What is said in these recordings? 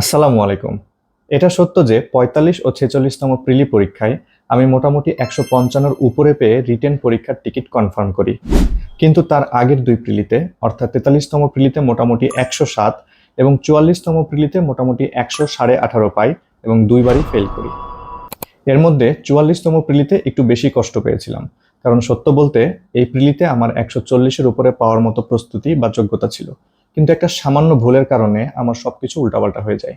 আসসালামু আলাইকুম। এটা সত্য যে পঁয়তাল্লিশ ও ছেচল্লিশতম প্রিলি পরীক্ষায় আমি মোটামুটি একশো পঞ্চান্নর উপরে পেয়ে রিটেন পরীক্ষার টিকিট কনফার্ম করি। কিন্তু তার আগের দুই প্রিলিতে, অর্থাৎ তেতাল্লিশতম প্রিলিতে মোটামুটি একশো সাত এবং চুয়াল্লিশতম প্রিলিতে মোটামুটি একশো সাড়ে আঠারো পাই এবং দুইবারই ফেল করি। এর মধ্যে চুয়াল্লিশতম প্রিলিতে একটু বেশি কষ্ট পেয়েছিলাম, কারণ সত্য বলতে এই প্রিলিতে আমার একশো চল্লিশের উপরে পাওয়ার মতো প্রস্তুতি বা যোগ্যতা ছিল। কিন্তু একটা সামান্য ভুলের কারণে আমার সবকিছু উল্টাপাল্টা হয়ে যায়।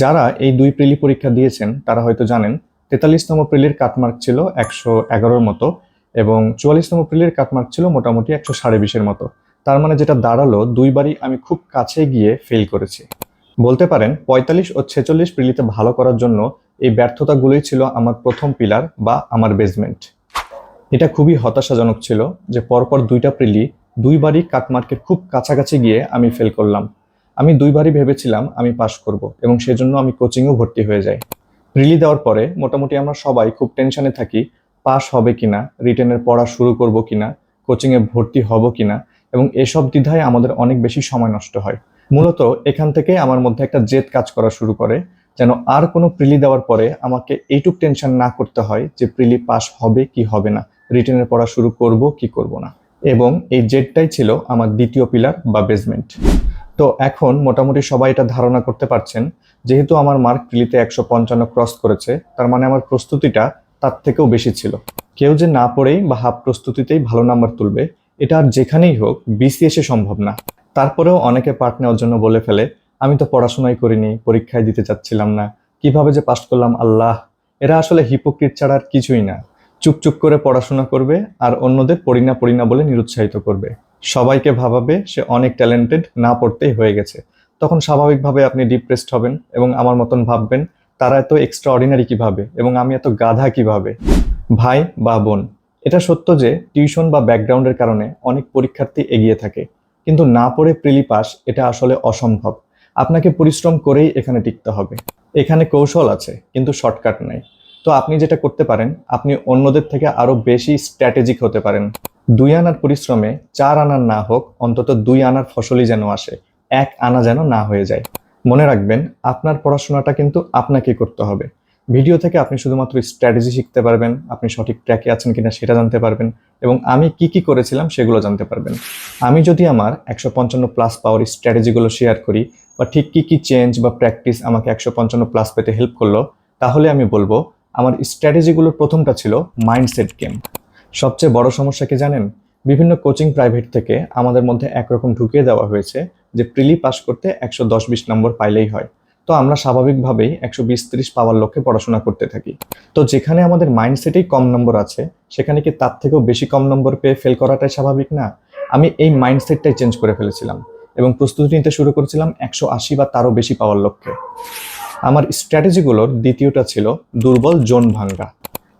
যারা এই দুই প্রিলি পরীক্ষা দিয়েছেন, তারা হয়তো জানেন, তেতাল্লিশতম প্রিলির কাটমার্ক ছিল একশো এগারোর মতো এবং চুয়াল্লিশতম প্রিলির কাটমার্ক ছিল মোটামুটি একশো সাড়ে বিশের মতো। তার মানে যেটা দাঁড়াল, দুইবারই আমি খুব কাছে গিয়ে ফেল করেছি। বলতে পারেন, পঁয়তাল্লিশ ও ছেচল্লিশ প্রিলিতে ভালো করার জন্য এই ব্যর্থতাগুলোই ছিল আমার প্রথম পিলার বা আমার বেসমেন্ট এটা খুবই হতাশাজনক ছিল যে পরপর দুইটা প্রিলি দুইবারই কাটমার্কের খুব কাছাকাছি গিয়ে আমি ফেল করলাম। আমি দুইবারই ভেবেছিলাম আমি পাশ করব এবং সেজন্য আমি কোচিংও ভর্তি হয়ে যাই। রিলি দেওয়ার পরে মোটামুটি আমরা সবাই খুব টেনশনে থাকি পাশ হবে কিনা রিটেনের পড়া শুরু করব কিনা কোচিংয়ে ভর্তি হব কিনা এবং এসব দ্বিধায় আমাদের অনেক বেশি সময় নষ্ট হয়। মূলত এখান থেকে আমার মধ্যে একটা জেদ কাজ করা শুরু করে, যেন আর কোনো প্রিলি দেওয়ার পরে আমাকে এইটুক টেনশন না করতে হয় যে প্রিলি পাস হবে কি হবে না রিটেনের পড়া শুরু করব কি করব না। এবং এই জেডটাই ছিল আমার দ্বিতীয় পিলার বা বেসমেন্ট তো এখন মোটামুটি সবাই এটা ধারণা করতে পারছেন, যেহেতু আমার মার্ক প্রিলিতে একশো পঞ্চান্ন ক্রস করেছে, তার মানে আমার প্রস্তুতিটা তার থেকেও বেশি ছিল। কেউ যে না পড়েই বা হাফ প্রস্তুতিতেই ভালো নাম্বার তুলবে, এটা আর যেখানেই হোক বিসিএসে সম্ভব না। তারপরেও অনেকে পার্ট নেওয়ার জন্য বলে ফেলে, আমি তো পড়াশোনাই করিনি, পরীক্ষায় দিতে চাচ্ছিলাম না, কীভাবে যে পাশ করলাম আল্লাহ, এরা আসলে হিপোক্রিট ছাড়া আর কিছুই না। চুপচুপ করে পড়াশোনা করবে আর অন্যদের পড়ি না বলে নিরুৎসাহিত করবে। সবাইকে ভাবাবে সে অনেক ট্যালেন্টেড না পড়তেই হয়ে গেছে। তখন স্বাভাবিকভাবে আপনি ডিপ্রেসড হবেন এবং আমার মতন ভাববেন, তারা এত এক্সট্রা অর্ডিনারি কীভাবে এবং আমি এত গাধা কীভাবে? ভাই বা বোন, এটা সত্য যে টিউশন বা ব্যাকগ্রাউন্ডের কারণে অনেক পরীক্ষার্থী এগিয়ে থাকে। কিন্তু না পড়ে প্রিলি পাস, এটা আসলে অসম্ভব। আপনাকে পরিশ্রম করেই এখানে টিকতে হবে। এখানে কৌশল আছে, কিন্তু শর্টকাট নাই। তো আপনি যেটা করতে পারেন, আপনি অন্যদের থেকে আরও বেশি স্ট্র্যাটেজিক হতে পারেন। দুই আনার পরিশ্রমে চার আনার না হোক, অন্তত দুই আনার ফসলই যেন আসে, এক আনা যেন না হয়ে যায়। মনে রাখবেন, আপনার পড়াশোনাটা কিন্তু আপনাকে করতে হবে। ভিডিও থেকে আপনি শুধুমাত্র স্ট্র্যাটেজি শিখতে পারবেন, আপনি সঠিক ট্র্যাকে আছেন কিনা সেটা জানতে পারবেন, এবং আমি কি কি করেছিলাম সেগুলো জানতে পারবেন। আমি যদি আমার একশো পঞ্চান্ন প্লাস পাওয়ার স্ট্র্যাটেজিগুলো শেয়ার করি, বা ঠিক কি কি চেঞ্জ বা প্র্যাকটিস আমাকে একশো পঞ্চান্ন প্লাস পেতে হেল্প করল, তাহলে আমি বলব আমার স্ট্র্যাটেজিগুলোর প্রথমটা ছিল মাইন্ডসেট গেম। সবচেয়ে বড় সমস্যা কি জানেন? বিভিন্ন কোচিং প্রাইভেট থেকে আমাদের মধ্যে একরকম ঢুকিয়ে দেওয়া হয়েছে যে প্রিলি পাস করতে একশো দশ বিশ নম্বর পাইলেই হয়। তো আমরা স্বাভাবিকভাবেই একশো বিশ ত্রিশ পাওয়ার লক্ষ্যে পড়াশোনা করতে থাকি। তো যেখানে আমাদের মাইন্ডসেটেই কম নম্বর আছে, সেখানে কি তার থেকেও বেশি কম নম্বর পেয়ে ফেল করাটাই স্বাভাবিক না? আমি এই মাইন্ডসেটটাই চেঞ্জ করে ফেলেছিলাম এবং প্রস্তুতি নিতে শুরু করেছিলাম একশো আশি বা তারও বেশি পাওয়ার লক্ষ্যে। আমার স্ট্র্যাটেজিগুলোর দ্বিতীয়টা ছিল দুর্বল জোন ভাঙ্গা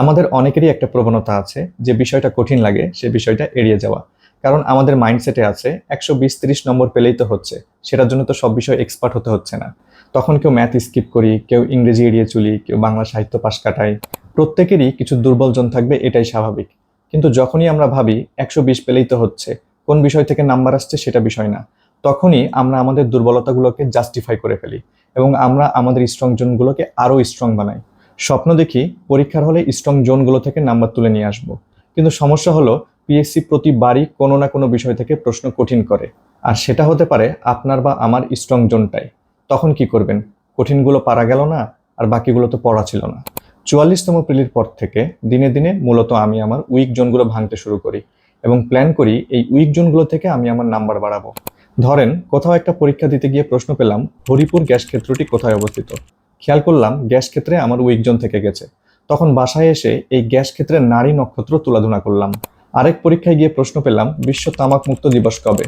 আমাদের অনেকেরই একটা প্রবণতা আছে যে বিষয়টা কঠিন লাগে, সে বিষয়টা এড়িয়ে যাওয়া। কারণ আমাদের মাইন্ডসেটে আছে, একশো বিশ তিরিশ নম্বর পেলেই তো হচ্ছে, সেটার জন্য তো সব বিষয় এক্সপার্ট হতে হচ্ছে না। তখন কেউ ম্যাথ স্কিপ করি, কেউ ইংরেজি এড়িয়ে চলি, কেউ বাংলা সাহিত্য পাশ কাটাই, প্রত্যেকেরই কিছু দুর্বল জন থাকবে, এটাই স্বাভাবিক। কিন্তু যখনই আমরা ভাবি একশো বিশ পেলেই তো হচ্ছে, কোন বিষয় থেকে নাম্বার আসছে সেটা বিষয় না, তখনই আমরা আমাদের দুর্বলতাগুলোকে জাস্টিফাই করে ফেলি। এবং আমরা আমাদের স্ট্রং জোনগুলোকে আরও স্ট্রং বানাই। স্বপ্ন দেখি পরীক্ষার হলে স্ট্রং জোনগুলো থেকে নাম্বার তুলে নিয়ে আসব। কিন্তু সমস্যা হলো পিএসসি প্রতিবারই কোনো না কোনো বিষয় থেকে প্রশ্ন কঠিন করে। আর সেটা হতে পারে আপনার বা আমার স্ট্রং জোনটাই। তখন কি করবেন? কঠিনগুলো পারা গেল না, আর বাকিগুলো তো পড়া ছিল না। চুয়াল্লিশতম প্রিলির পর থেকে দিনে দিনে মূলত আমি আমার উইক জোনগুলো ভাঙতে শুরু করি এবং প্ল্যান করি এই উইক জোনগুলো থেকে আমি আমার নাম্বার বাড়াবো। ধরেন, কোথাও একটা পরীক্ষা দিতে গিয়ে প্রশ্ন পেলাম, হরিপুর গ্যাস ক্ষেত্রটি কোথায় অবস্থিত? খেয়াল করলাম, গ্যাস ক্ষেত্রে আমার উইক জোন থেকে গেছে। তখন বাসায় এসে এই গ্যাস ক্ষেত্রে নারী নক্ষত্র তুলাধুনা করলাম। আরেক পরীক্ষায় গিয়ে প্রশ্ন পেলাম, বিশ্ব তামাক মুক্ত দিবস কবে?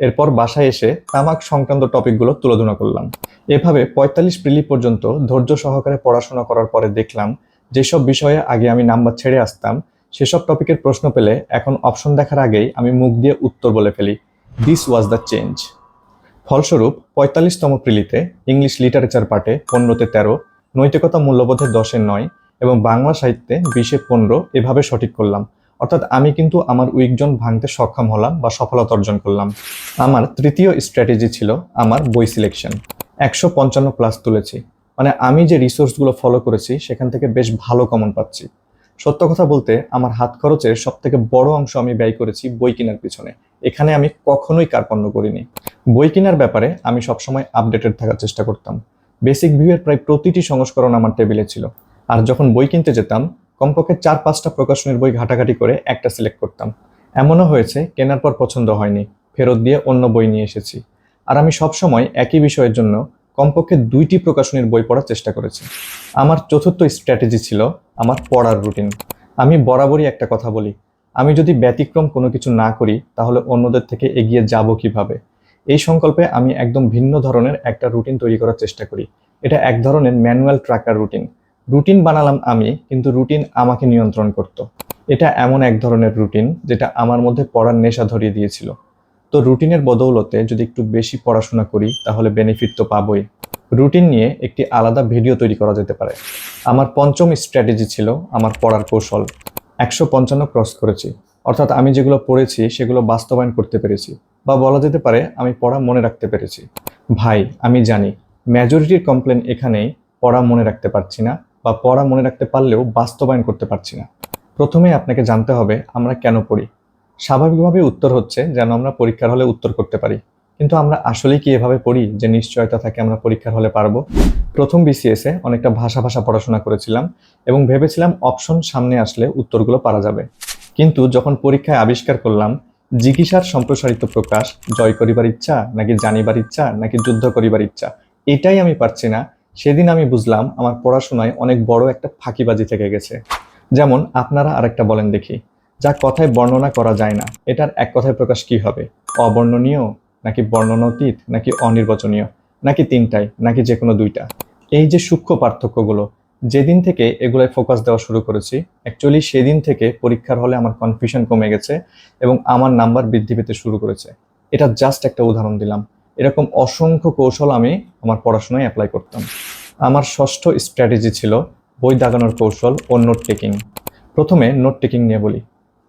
এরপর বাসায় এসে তামাক সংক্রান্ত টপিকগুলো তুলাধুনা করলাম। এভাবে পঁয়তাল্লিশ প্রিলি পর্যন্ত ধৈর্য সহকারে পড়াশোনা করার পরে দেখলাম, যেসব বিষয়ে আগে আমি নাম্বার ছেড়ে আসতাম, সেসব টপিকের প্রশ্ন পেলে এখন অপশন দেখার আগেই আমি মুখ দিয়ে উত্তর বলে ফেলি। দিস ওয়াজ দ্য চেঞ্জ ফলস্বরূপ, পঁয়তাল্লিশতম প্রিলিতে ইংলিশ লিটারেচার পাঠে পনেরোতে তেরো, নৈতিকতা মূল্যবোধে দশে নয় এবং বাংলা সাহিত্যে বিশে পনেরো এভাবে সঠিক করলাম। অর্থাৎ আমি কিন্তু আমার উইকজন ভাঙতে সক্ষম হলাম বা সফলতা অর্জন করলাম। আমার তৃতীয় স্ট্র্যাটেজি ছিল আমার বই সিলেকশন একশো পঞ্চান্ন প্লাস তুলেছি। মানে আমি যে রিসোর্সগুলো ফলো করেছি, সেখান থেকে বেশ ভালো কমন পাচ্ছি। সত্য কথা বলতে, আমার হাত খরচের সব থেকে বড় অংশ আমি ব্যয় করেছি বই কেনার পিছনে। এখানে আমি কখনোই কার্পণ্য করিনি। বই কেনার ব্যাপারে আমি সবসময় আপডেটেড থাকার চেষ্টা করতাম। বেসিক ভিউয়ের প্রায় প্রতিটি সংস্করণ আমার টেবিলে ছিল। আর যখন বই কিনতে যেতাম, কমপক্ষে চার পাঁচটা প্রকাশনের বই ঘাটাঘাটি করে একটা সিলেক্ট করতাম। এমনও হয়েছে, কেনার পর পছন্দ হয়নি, ফেরত দিয়ে অন্য বই নিয়ে এসেছি। আর আমি সবসময় একই বিষয়ের জন্য কমপক্ষে দুইটি প্রকাশনীর বই পড়ার চেষ্টা করেছি। আমার চতুর্থ স্ট্র্যাটেজি ছিল আমার পড়ার রুটিন আমি বরাবরই একটা কথা বলি আমি যদি ব্যতিক্রম কোনো কিছু না করি, তাহলে অন্যদের থেকে এগিয়ে যাব কীভাবে? এই সংকল্পে আমি একদম ভিন্ন ধরনের একটা রুটিন তৈরি করার চেষ্টা করি। এটা এক ধরনের ম্যানুয়াল ট্র্যাকার রুটিন। রুটিন বানালাম আমি, কিন্তু রুটিন আমাকে নিয়ন্ত্রণ করত। এটা এমন এক ধরনের রুটিন, যেটা আমার মধ্যে পড়ার নেশা ধরিয়ে দিয়েছিল। তো রুটিনের বদৌলতে যদি একটু বেশি পড়াশোনা করি, তাহলে বেনিফিট তো পাবই। রুটিন নিয়ে একটি আলাদা ভিডিও তৈরি করা যেতে পারে। আমার পঞ্চম স্ট্র্যাটেজি ছিল আমার পড়ার কৌশল। একশো পঞ্চান্ন ক্রস করেছি। অর্থাৎ আমি যেগুলো পড়েছি, সেগুলো বাস্তবায়ন করতে পেরেছি। বা বলা যেতে পারে, আমি পড়া মনে রাখতে পেরেছি। ভাই, আমি জানি মেজরিটির কমপ্লেন এখানেই পড়া মনে রাখতে পারছি না বা পড়া মনে রাখতে পারলেও বাস্তবায়ন করতে পারছি না। প্রথমে আপনাকে জানতে হবে, আমরা কেন পড়ি? স্বাভাবিকভাবে উত্তর হচ্ছে যেন আমরা পরীক্ষার হলে উত্তর করতে পারি। কিন্তু আমরা আসলেই কি এভাবে পড়ি যে নিশ্চয়তা থাকে আমরা পরীক্ষার হলে পারব? প্রথম বিসিএসে অনেকটা ভাষা ভাষা পড়াশোনা করেছিলাম এবং ভেবেছিলাম অপশন সামনে আসলে উত্তরগুলো পারা যাবে। কিন্তু যখন পরীক্ষায় আবিষ্কার করলাম, জিজ্ঞাসার সম্প্রসারিত প্রকাশ, জয় করিবার ইচ্ছা নাকি জানিবার ইচ্ছা নাকি যুদ্ধ করিবার ইচ্ছা, এটাই আমি পারছি না। সেদিন আমি বুঝলাম আমার পড়াশোনায় অনেক বড় একটা ফাঁকিবাজি থেকে গেছে। যেমন আপনারা আরেকটা বলেন দেখি, যা কথায় বর্ণনা করা যায় না, এটার এক কথায় প্রকাশ কি হবে? অবর্ণনীয় নাকি বর্ণনাতীত, নাকি অনির্বাচনীয়, নাকি তিনটাই, নাকি যে কোনো দুইটা। এই যে সূক্ষ্ম পার্থক্যগুলো, যেদিন থেকে এগুলোয় ফোকাস দেওয়া শুরু করেছি অ্যাকচুয়ালি সেদিন থেকে পরীক্ষার হলে আমার কনফিউশন কমে গেছে এবং আমার নাম্বার বৃদ্ধি পেতে শুরু করেছে। এটা জাস্ট একটা উদাহরণ দিলাম। এরকম অসংখ্য কৌশল আমি আমার পড়াশোনায় অ্যাপ্লাই করতাম। আমার ষষ্ঠ স্ট্র্যাটেজি ছিল বই দাগানোর কৌশল ও নোট টেকিং প্রথমে নোট টেকিং নিয়ে বলি।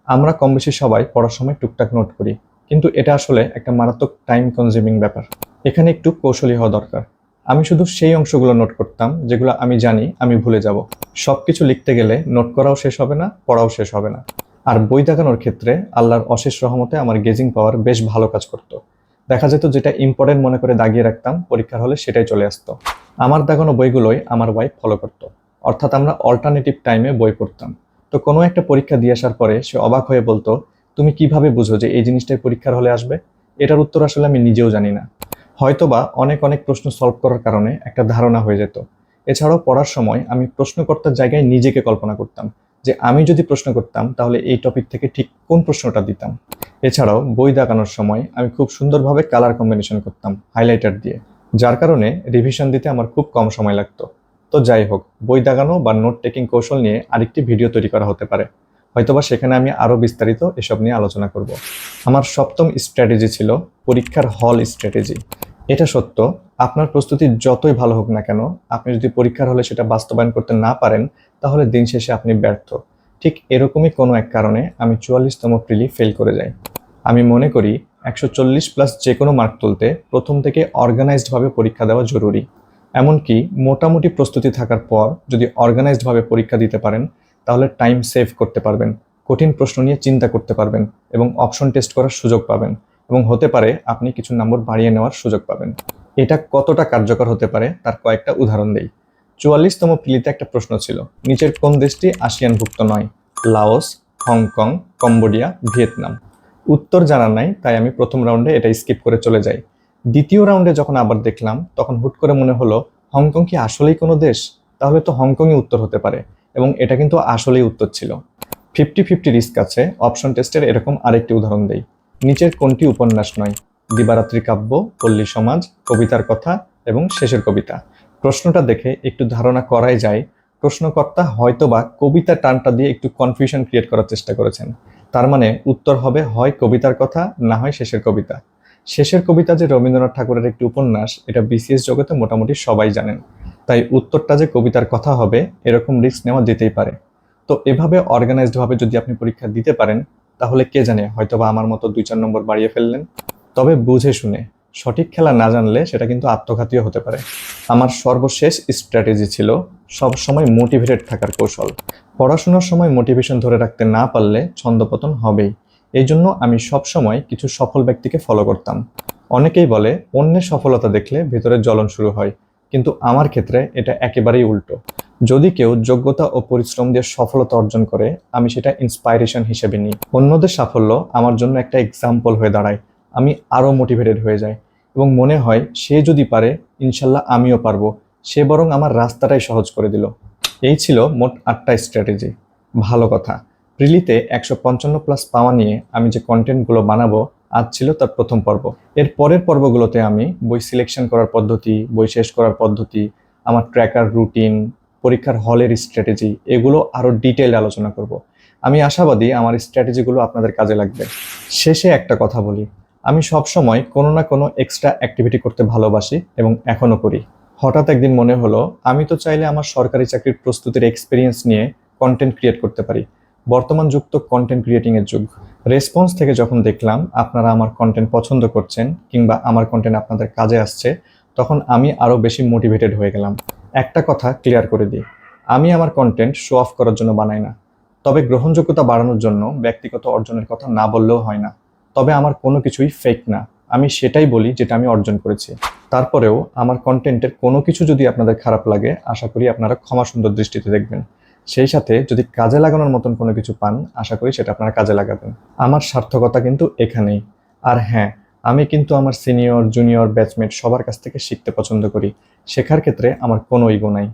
আমরা কম বেশি সবাই পড়ার সময় টুকটাক নোট করি। কিন্তু এটা আসলে একটা মারাত্মক টাইম কনজিউমিং ব্যাপার। এখানে একটু কৌশলী হওয়া দরকার। আমি শুধু সেই অংশগুলো নোট করতাম, যেগুলো আমি জানি আমি ভুলে যাব। সব কিছু লিখতে গেলে নোট করাও শেষ হবে না, পড়াও শেষ হবে না। আর বই দেখানোর ক্ষেত্রে আল্লাহর অশেষ রহমতে আমার গেজিং পাওয়ার বেশ ভালো কাজ করত। দেখা যেত যেটা ইম্পর্টেন্ট মনে করে দাগিয়ে রাখতাম, পরীক্ষার হলে সেটাই চলে আসতো। আমার দাগানো বইগুলোই আমার ওয়াইফ ফলো করত। অর্থাৎ আমরা অল্টারনেটিভ টাইমে বই পড়তাম। তো কোনো একটা পরীক্ষা দিয়ে আসার পরে সে অবাক হয়ে বলতো তুমি কীভাবে বুঝো যে এই জিনিসটাই পরীক্ষার হলে আসবে? এটার উত্তর আসলে আমি নিজেও জানি না। হয়তোবা অনেক অনেক প্রশ্ন সলভ করার কারণে একটা ধারণা হয়ে যেত। এছাড়াও পড়ার সময় আমি প্রশ্নকর্তার জায়গায় নিজেকে কল্পনা করতাম যে আমি যদি প্রশ্ন করতাম তাহলে এই টপিক থেকে ঠিক কোন প্রশ্নটা দিতাম। এছাড়াও বই দেখানোর সময় আমি খুব সুন্দরভাবে কালার কম্বিনেশন করতাম হাইলাইটার দিয়ে, যার কারণে রিভিশন দিতে আমার খুব কম সময় লাগতো। তো যাই হোক, বই দাগানো বা নোট টেকিং কৌশল নিয়ে আরেকটি ভিডিও তৈরি করা হতে পারে। হয়তোবা সেখানে আমি আরও বিস্তারিত এসব নিয়ে আলোচনা করব। আমার সপ্তম স্ট্র্যাটেজি ছিল পরীক্ষার হল স্ট্র্যাটেজি। এটা সত্য, আপনার প্রস্তুতি যতই ভালো হোক না কেন, আপনি যদি পরীক্ষার হলে সেটা বাস্তবায়ন করতে না পারেন, তাহলে দিন শেষে আপনি ব্যর্থ। ঠিক এরকমই কোনো এক কারণে আমি চুয়াল্লিশতম প্রিলি ফেল করে যাই। আমি মনে করি একশো চল্লিশ প্লাস যে কোনো মার্ক তুলতে প্রথম থেকে অর্গানাইজডভাবে পরীক্ষা দেওয়া জরুরি। এমনকি মোটামুটি প্রস্তুতি থাকার পর যদি অর্গানাইজডভাবে পরীক্ষা দিতে পারেন তাহলে টাইম সেভ করতে পারবেন, কঠিন প্রশ্ন নিয়ে চিন্তা করতে পারবেন এবং অপশন টেস্ট করার সুযোগ পাবেন এবং হতে পারে আপনি কিছু নম্বর বাড়িয়ে নেওয়ার সুযোগ পাবেন। এটা কতটা কার্যকর হতে পারে তার কয়েকটা উদাহরণ দেই। চুয়াল্লিশতম প্রিলিতে একটা প্রশ্ন ছিল, নিচের কোন দেশটি আসিয়ানভুক্ত নয়? Laos, Hong Kong, Cambodia, Vietnam. উত্তর জানা নাই, তাই আমি প্রথম রাউন্ডে এটা স্কিপ করে চলে যাই। দ্বিতীয় রাউন্ডে যখন আবার দেখলাম, তখন হুট করে মনে হলো, হংকং কি আসলেই কোনো দেশ? তাহলে তো হংকংই উত্তর হতে পারে। এবং এটা কিন্তু আসলেই উত্তর ছিল। ফিফটি ফিফটি রিস্ক আছে। অপশন টেস্টের এরকম আরেকটি উদাহরণ দেই। নিচের কোনটি উপন্যাস নয়? দিবারাত্রি কাব্য, পল্লী সমাজ, কবিতার কথা এবং শেষের কবিতা। প্রশ্নটা দেখে একটু ধারণা করাই যায়। প্রশ্নকর্তা হয়তোবা কবিতা টানটা দিয়ে একটু কনফিউশন ক্রিয়েট করার চেষ্টা করেছেন। তার মানে উত্তর হবে, হয় কবিতার কথা, না হয় শেষের কবিতা। শেষের কবিতা যে রবীন্দ্রনাথ ঠাকুরের একটি উপন্যাস, এটা বিসিএস জগতে মোটামুটি সবাই জানেন। তাই উত্তরটা যে কবিতার কথা হবে, এরকম রিস্ক নেওয়া যেতেই পারে। তো এভাবে অর্গানাইজডভাবে যদি আপনি পরীক্ষা দিতে পারেন, তাহলে কে জানে, হয়তোবা আমার মতো দুই চার নম্বর বাড়িয়ে ফেললেন। তবে বুঝে শুনে, সঠিক খেলা না জানলে সেটা কিন্তু আত্মঘাতীও হতে পারে। আমার সর্বশেষ স্ট্র্যাটেজি ছিল, সবসময় মোটিভেটেড থাকার কৌশল। পড়াশোনার সময় মোটিভেশন ধরে রাখতে না পারলে ছন্দপতন হবেই। এই জন্য আমি সবসময় কিছু সফল ব্যক্তিকে ফলো করতাম। অনেকেই বলে, অন্যের সফলতা দেখলে ভেতরে জ্বলন শুরু হয়। কিন্তু আমার ক্ষেত্রে এটা একেবারেই উল্টো। যদি কেউ যোগ্যতা ও পরিশ্রম দিয়ে সফলতা অর্জন করে, আমি সেটা ইন্সপাইরেশন হিসেবে নিই। অন্যদের সাফল্য আমার জন্য একটা এক্সাম্পল হয়ে দাঁড়ায়। আমি আরও মোটিভেটেড হয়ে যাই। এবং মনে হয়, সে যদি পারে, ইনশাল্লাহ আমিও পারব। সে বরং আমার রাস্তাটাই সহজ করে দিল। এই ছিল মোট আটটা স্ট্র্যাটেজি ভালো কথা। প্রিলিতে একশো পঞ্চান্ন প্লাস পাওয়া নিয়ে আমি যে কন্টেন্টগুলো বানাবো আজ ছিল তার প্রথম পর্ব। এর পরের পর্বগুলোতে আমি বই সিলেকশন করার পদ্ধতি, বই শেষ করার পদ্ধতি, আমার ট্র্যাকার রুটিন পরীক্ষার হলের স্ট্র্যাটেজি এগুলো আরও ডিটেল আলোচনা করব। আমি আশাবাদী আমার স্ট্র্যাটেজিগুলো আপনাদের কাজে লাগবে। শেষে একটা কথা বলি। আমি সবসময় কোনো না কোনো এক্সট্রা অ্যাক্টিভিটি করতে ভালোবাসি এবং এখনও করি। হঠাৎ একদিন মনে হলো, আমি তো চাইলে আমার সরকারি চাকরির প্রস্তুতির এক্সপিরিয়েন্স নিয়ে কন্টেন্ট ক্রিয়েট করতে পারি। বর্তমান যুগ তো কন্টেন্ট ক্রিয়েটিংয়ের যুগ। রেসপন্স থেকে যখন দেখলাম আপনারা আমার কন্টেন্ট পছন্দ করছেন কিংবা আমার কন্টেন্ট আপনাদের কাজে আসছে, তখন আমি আরও বেশি মোটিভেটেড হয়ে গেলাম। একটা কথা ক্লিয়ার করে দিই, আমি আমার কন্টেন্ট শো অফ করার জন্য বানাই না। তবে গ্রহণযোগ্যতা বাড়ানোর জন্য ব্যক্তিগত অর্জনের কথা না বললেও হয় না। তবে আমার কোনো কিছুই ফেক না। আমি সেটাই বলি যেটা আমি অর্জন করেছি। তারপরেও আমার কন্টেন্টের কোনো কিছু যদি আপনাদের খারাপ লাগে, আশা করি আপনারা ক্ষমা সুন্দর দৃষ্টিতে দেখবেন। সেই সাথে যদি কাজে লাগানোর মতন কোনো কিছু পান, আশা করি সেটা আপনারা কাজে লাগাবেন। আমার সার্থকতা কিন্তু এখানেই। আর হ্যাঁ আমি কিন্তু আমার সিনিয়র, জুনিয়র, ব্যাচমেট সবার কাছ থেকে শিখতে পছন্দ করি। শেখার ক্ষেত্রে আমার কোনো ইগো নাই।